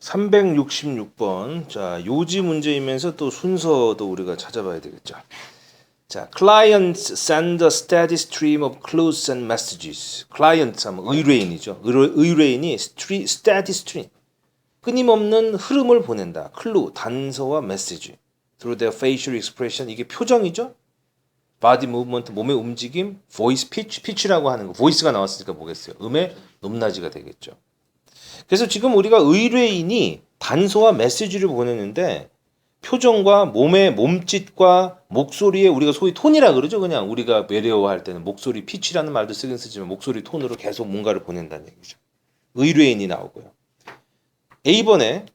366번. 자, 요지 문제이면서 또 순서도 우리가 찾아봐야 되겠죠. 자, clients send a steady stream of clues and messages. client 하면 의뢰인이죠. 의뢰, 의뢰인이 stre- steady stream. 끊임없는 흐름을 보낸다. 클루, 단서와 메시지. through their facial expression. 이게 표정이죠. body movement, 몸의 움직임, voice pitch, pitch라고 하는 거. voice가 나왔으니까 뭐겠어요? 음의 높낮이가 되겠죠. 그래서 지금 우리가 의뢰인이 단서와 메시지를 보내는데 표정과 몸의 몸짓과 목소리에 우리가 소위 톤이라 그러죠. 그냥 우리가 외래어할 때는 목소리 피치라는 말도 쓰긴 쓰지만 목소리 톤으로 계속 뭔가를 보낸다는 얘기죠. 의뢰인이 나오고요. A번에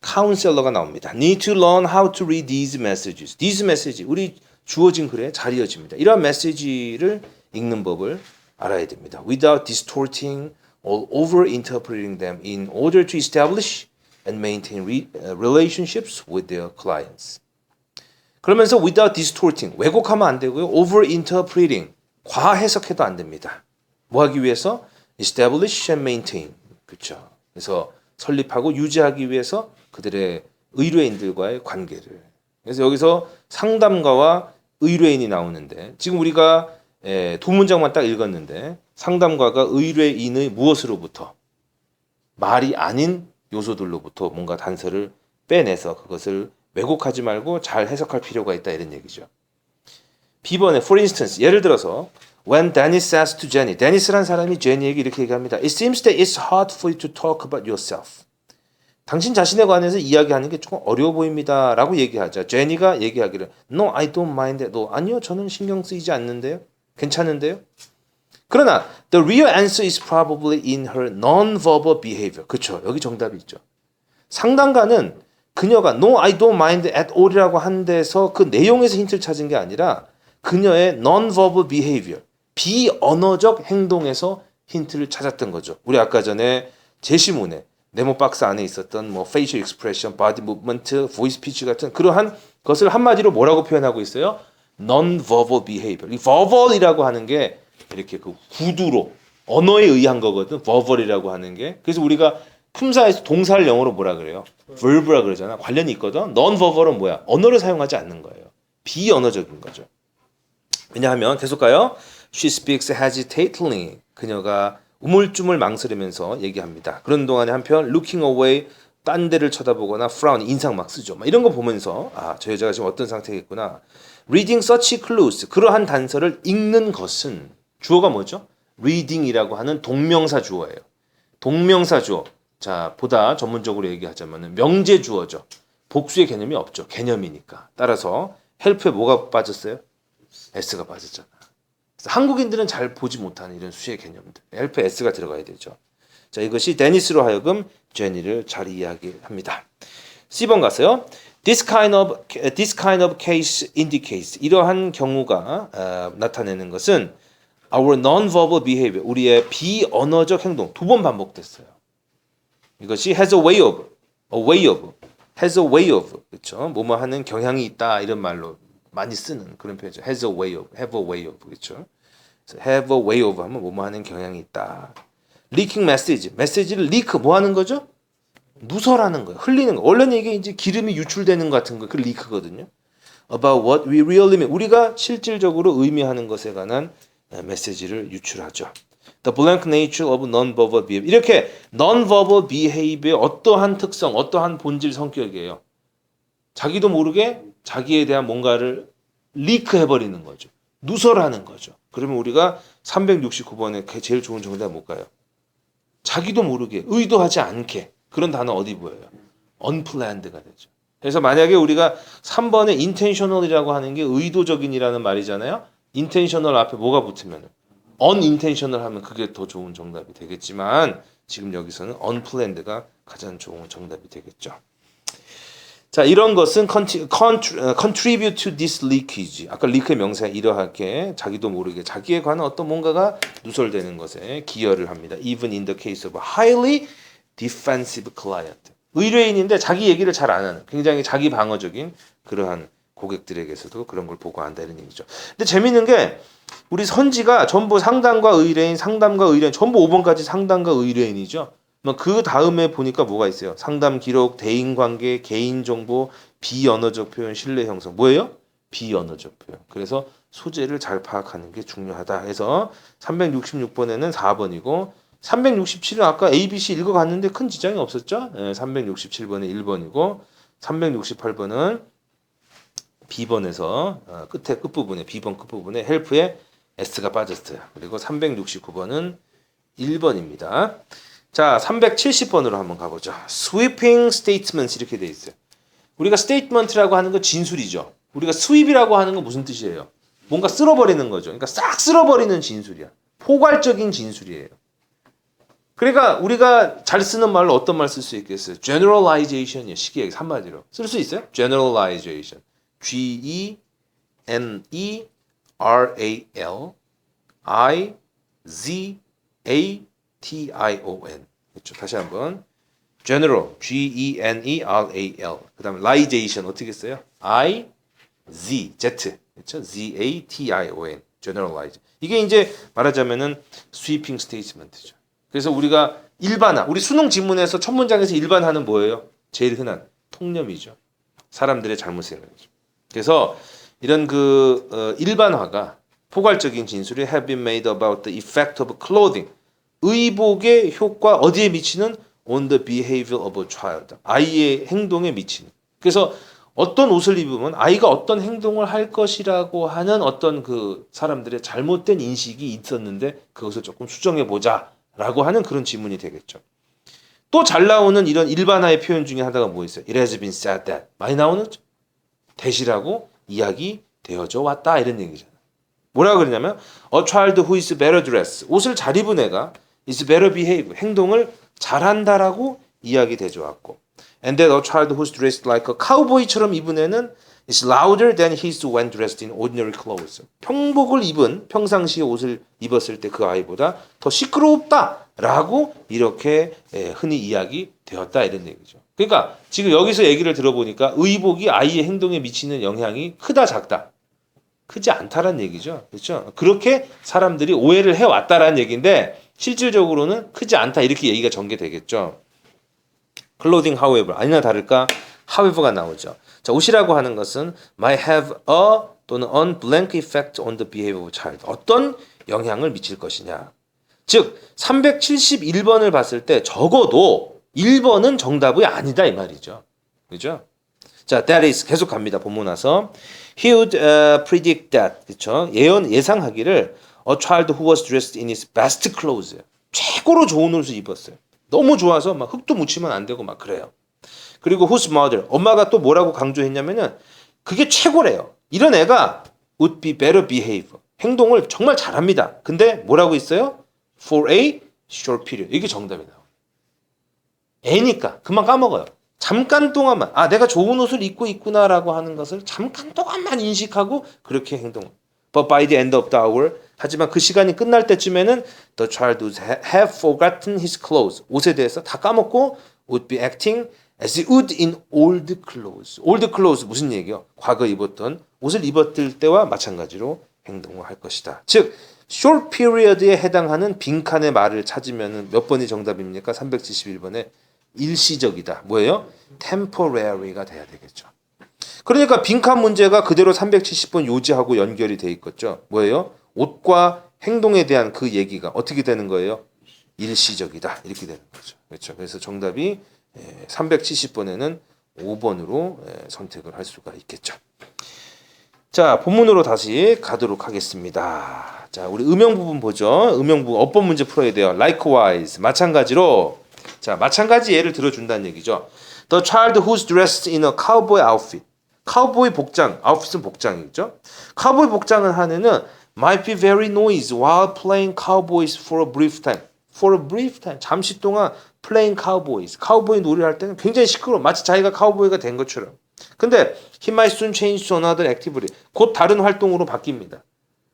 카운셀러가 나옵니다. Need to learn how to read these messages. These message 우리 주어진 글에 잘 이어집니다. 이러한 메시지를 읽는 법을 알아야 됩니다. Without distorting or over interpreting them in order to establish and maintain re, uh, relationships with their clients. 그러면서 without distorting 왜곡하면 안 되고요. over interpreting 과해석해도 안 됩니다. 뭐 하기 위해서 establish and maintain 그렇죠. 그래서 설립하고 유지하기 위해서 그들의 의뢰인들과의 관계를 그래서 여기서 상담가와 의뢰인이 나오는데 지금 우리가 에, 두 문장만 딱 읽었는데 상담가가 의뢰인의 무엇으로부터 말이 아닌 요소들로부터 뭔가 단서를 빼내서 그것을 왜곡하지 말고 잘 해석할 필요가 있다 이런 얘기죠. B번에 for instance 예를 들어서 when Dennis says to Jenny, 데니스란 사람이 제니에게 이렇게 얘기합니다. It seems that it's hard for you to talk about yourself. 당신 자신에 관해서 이야기하는 게 조금 어려워 보입니다라고 얘기하자. 제니가 얘기하기를 No, I don't mind. No, 아니요, 저는 신경 쓰이지 않는데요. 괜찮은데요. 그러나 the real answer is probably in her non-verbal behavior. 그렇죠. 여기 정답이 있죠. 상담가는 그녀가 no, I don't mind at all이라고 한 데서 그 내용에서 힌트를 찾은 게 아니라 그녀의 non-verbal behavior, 비언어적 행동에서 힌트를 찾았던 거죠. 우리 아까 전에 제시문에 네모 박스 안에 있었던 뭐 facial expression, body movement, voice pitch 같은 그러한 것을 한마디로 뭐라고 표현하고 있어요? Non-verbal behavior. 이 verbal이라고 하는 게 이렇게 그 구두로 언어에 의한 거거든. verbal이라고 하는 게. 그래서 우리가 품사에서 동사를 영어로 뭐라 그래요? verb라 그러잖아. 관련이 있거든. non-verbal은 뭐야? 언어를 사용하지 않는 거예요. 비언어적인 거죠. 왜냐하면 계속 가요. She speaks hesitantly. 그녀가 우물쭈물 망설이면서 얘기합니다. 그런 동안에 한편 looking away 딴 데를 쳐다보거나 frown 인상 막 쓰죠. 막 이런 거 보면서 아, 저 여자가 지금 어떤 상태겠구나. Reading such clues 그러한 단서를 읽는 것은 주어가 뭐죠? reading이라고 하는 동명사 주어예요. 동명사 주어. 자, 보다 전문적으로 얘기하자면 명제 주어죠. 복수의 개념이 없죠. 개념이니까. 따라서 help에 뭐가 빠졌어요? s가 빠졌잖아. 한국인들은 잘 보지 못하는 이런 수의 개념들. help에 s가 들어가야 되죠. 자, 이것이 데니스로 하여금 제니를 잘 이해하게 합니다. C번 갔어요. This kind of this kind of case indicates 이러한 경우가 어, 나타내는 것은 our non-verbal behavior 우리의 비언어적 행동 두 번 반복됐어요. 이것이 has a way of a way of has a way of 그렇죠. 뭐뭐 하는 경향이 있다 이런 말로 많이 쓰는 그런 표현이죠. has a way of have a way of 그렇죠. have a way of 하면 뭐뭐 하는 경향이 있다. leaking message 메시지를 리크 뭐 하는 거죠? 누설하는 거예요. 흘리는 거. 원래는 이게 이제 기름이 유출되는 것 같은 거. 그 리크거든요. About what we really mean. 우리가 실질적으로 의미하는 것에 관한 에, 메시지를 유출하죠. The blank nature of non-verbal behavior. 이렇게 non-verbal behavior의 어떠한 특성, 어떠한 본질 성격이에요. 자기도 모르게 자기에 대한 뭔가를 리크해버리는 거죠. 누설하는 거죠. 그러면 우리가 369번에 제일 좋은 정답 뭘까요? 자기도 모르게 의도하지 않게 그런 단어 어디 보여요? unplanned가 되죠. 그래서 만약에 우리가 3번에 intentional이라고 하는 게 의도적인이라는 말이잖아요. intentional 앞에 뭐가 붙으면 unintentional 하면 그게 더 좋은 정답이 되겠지만 지금 여기서는 unplanned가 가장 좋은 정답이 되겠죠. 자, 이런 것은 어, contribute to this leakage. 아까 리크의 명사 이러하게 자기도 모르게 자기에 관한 어떤 뭔가가 누설되는 것에 기여를 합니다. Even in the case of defensive client. 의뢰인인데 자기 얘기를 잘 안 하는 굉장히 자기 방어적인 그러한 고객들에게서도 그런 걸 보고한다 이런 얘기죠. 근데 재밌는 게 우리 선지가 전부 상담과 의뢰인, 상담과 의뢰인 전부 5번까지 상담과 의뢰인이죠. 뭐그 다음에 보니까 뭐가 있어요? 상담 기록, 대인 관계, 개인 정보, 비언어적 표현, 신뢰 형성. 뭐예요? 비언어적 표현. 그래서 소재를 잘 파악하는 게 중요하다 해서 366번에는 4번이고 367은 아까 ABC 읽어갔는데 큰 지장이 없었죠? 예, 367번에 1번이고 368번은 B번에서 어, 끝에 끝부분에 B번 끝부분에 헬프에 S가 빠졌어요. 그리고 369번은 1번입니다. 자, 370번으로 한번 가보죠. sweeping statements 이렇게 돼 있어요. 우리가 statement라고 하는 건 진술이죠. 우리가 sweep이라고 하는 건 무슨 뜻이에요? 뭔가 쓸어버리는 거죠. 그러니까 싹 쓸어버리는 진술이야. 포괄적인 진술이에요. 그러니까 우리가 잘 쓰는 말로 어떤 말 쓸 수 있겠어요? generalization이요. 시기에 한마디로 쓸 수 있어요? generalization. G E N E R A L I Z A T I O N. 그렇죠. 다시 한번 general G E N E R A L. 그다음에 liation 어떻게 써요? I Z Z. 그렇죠? Z A T I O N. generalize. 이게 이제 말하자면은 sweeping statement죠. 그래서 우리가 일반화, 우리 수능 지문에서 첫 문장에서 일반화는 뭐예요? 제일 흔한 통념이죠. 사람들의 잘못 생각이죠. 그래서 이런 그 어, 일반화가 포괄적인 진술이 have been made about the effect of clothing. 의복의 효과 어디에 미치는 on the behavior of a child. 아이의 행동에 미치는. 그래서 어떤 옷을 입으면 아이가 어떤 행동을 할 것이라고 하는 어떤 그 사람들의 잘못된 인식이 있었는데 그것을 조금 수정해 보자 라고 하는 그런 지문이 되겠죠. 또 잘 나오는 이런 일반화의 표현 중에 하나가 뭐 있어요? It has been said that 많이 나오는 대시라고 이야기 되어져 왔다 이런 얘기잖아요. 뭐라 그러냐면 a child who is better dressed 옷을 잘 입은 애가 is better behave 행동을 잘한다라고 이야기 되져 왔고 and that a child who's dressed like a cowboy처럼 입은 애는 is louder than his when dressed in ordinary clothes. 평복을 입은 평상시에 옷을 입었을 때 그 아이보다 더 시끄럽다라고 이렇게 예, 흔히 이야기 되었다 이런 얘기죠. 그러니까 지금 여기서 얘기를 들어보니까 의복이 아이의 행동에 미치는 영향이 크다 작다. 크지 않다란 얘기죠. 그렇죠? 그렇게 사람들이 오해를 해 왔다라는 얘기인데 실질적으로는 크지 않다 이렇게 얘기가 전개되겠죠. clothing however 아니나 다를까 however가 나오죠. 자, 옷이라고 하는 것은 might have a 또는 an blank effect on the behavior of child. 어떤 영향을 미칠 것이냐. 즉 371번을 봤을 때 적어도 1번은 정답이 아니다 이 말이죠. 그죠? 자, that is 계속 갑니다. 본문 와서 he would uh, predict that 그렇죠? 예언 예상하기를 a child who was dressed in his best clothes 최고로 좋은 옷을 입었어요. 너무 좋아서 막 흙도 묻히면 안 되고 막 그래요. 그리고 whose mother 엄마가 또 뭐라고 강조했냐면은 그게 최고래요. 이런 애가 would be better behave 행동을 정말 잘합니다. 근데 뭐라고 있어요? for a short period 이게 정답이 나와요. 애니까 금방 까먹어요. 잠깐 동안만 아 내가 좋은 옷을 입고 있구나라고 하는 것을 잠깐 동안만 인식하고 그렇게 행동. But by the end of the hour 하지만 그 시간이 끝날 때쯤에는 the child would ha- have forgotten his clothes 옷에 대해서 다 까먹고 would be acting as he would in old clothes. old clothes 무슨 얘기요? 과거 입었던 옷을 입었을 때와 마찬가지로 행동을 할 것이다. 즉 short period에 해당하는 빈칸의 말을 찾으면 몇 번이 정답입니까? 371번에 일시적이다. 뭐예요? temporary가 돼야 되겠죠. 그러니까 빈칸 문제가 그대로 370번 요지하고 연결이 돼 있겠죠. 뭐예요? 옷과 행동에 대한 그 얘기가 어떻게 되는 거예요? 일시적이다. 이렇게 되는 거죠. 그렇죠. 그래서 정답이 370번에는 5번으로 선택을 할 수가 있겠죠. 자, 본문으로 다시 가도록 하겠습니다. 자, 우리 음영 부분 보죠. 음영 부분 어법 문제 풀어야 돼요. likewise 마찬가지로 자, 마찬가지 예를 들어준다는 얘기죠. The child who's dressed in a cowboy outfit. 카우보이 복장, 아웃핏은 복장이죠. 카우보이 복장을 한 애는 might be very noisy while playing cowboys for a brief time. For a brief time. 잠시 동안 playing cowboys. 카우보이 놀이를 할 때는 굉장히 시끄러워. 마치 자기가 카우보이가 된 것처럼. 근데 he might soon change. 곧 다른 활동으로 바뀝니다.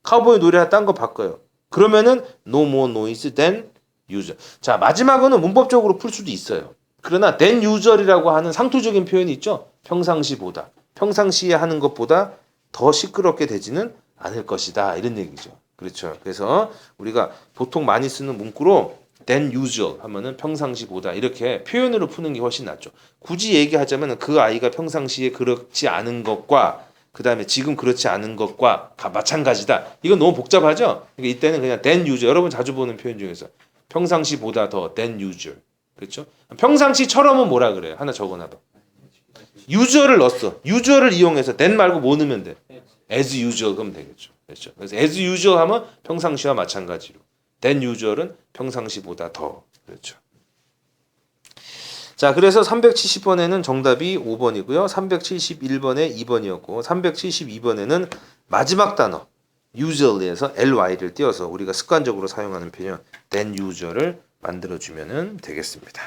카우보이 노래를 딴거 바꿔요. 그러면은 no more noise than usual. 자, 마지막은 문법적으로 풀 수도 있어요. 그러나 than usual이라고 하는 상투적인 표현이 있죠. 평상시보다. 평상시에 하는 것보다 더 시끄럽게 되지는 않을 것이다. 이런 얘기죠. 그렇죠. 그래서 우리가 보통 많이 쓰는 문구로 than usual 하면은 평상시보다 이렇게 표현으로 푸는 게 훨씬 낫죠. 굳이 얘기하자면 그 아이가 평상시에 그렇지 않은 것과 그 다음에 지금 그렇지 않은 것과 가- 마찬가지다. 이건 너무 복잡하죠. 그러니까 이때는 그냥 than usual. 여러분 자주 보는 표현 중에서 평상시보다 더 than usual. 그렇죠? 평상시처럼은 뭐라 그래요? 하나 적어놔봐. usual을 넣었어. usual을 이용해서 than 말고 뭐 넣으면 돼? as usual 그러면 되겠죠. 그렇죠. 그래서 as usual 하면 평상시와 마찬가지로 than usual은 평상시보다 더 그렇죠. 자, 그래서 370번에는 정답이 5번이고요. 371번에 2번이었고 372번에는 마지막 단어 usual에서 ly를 띄워서 우리가 습관적으로 사용하는 표현 than usual을 만들어 주면은 되겠습니다.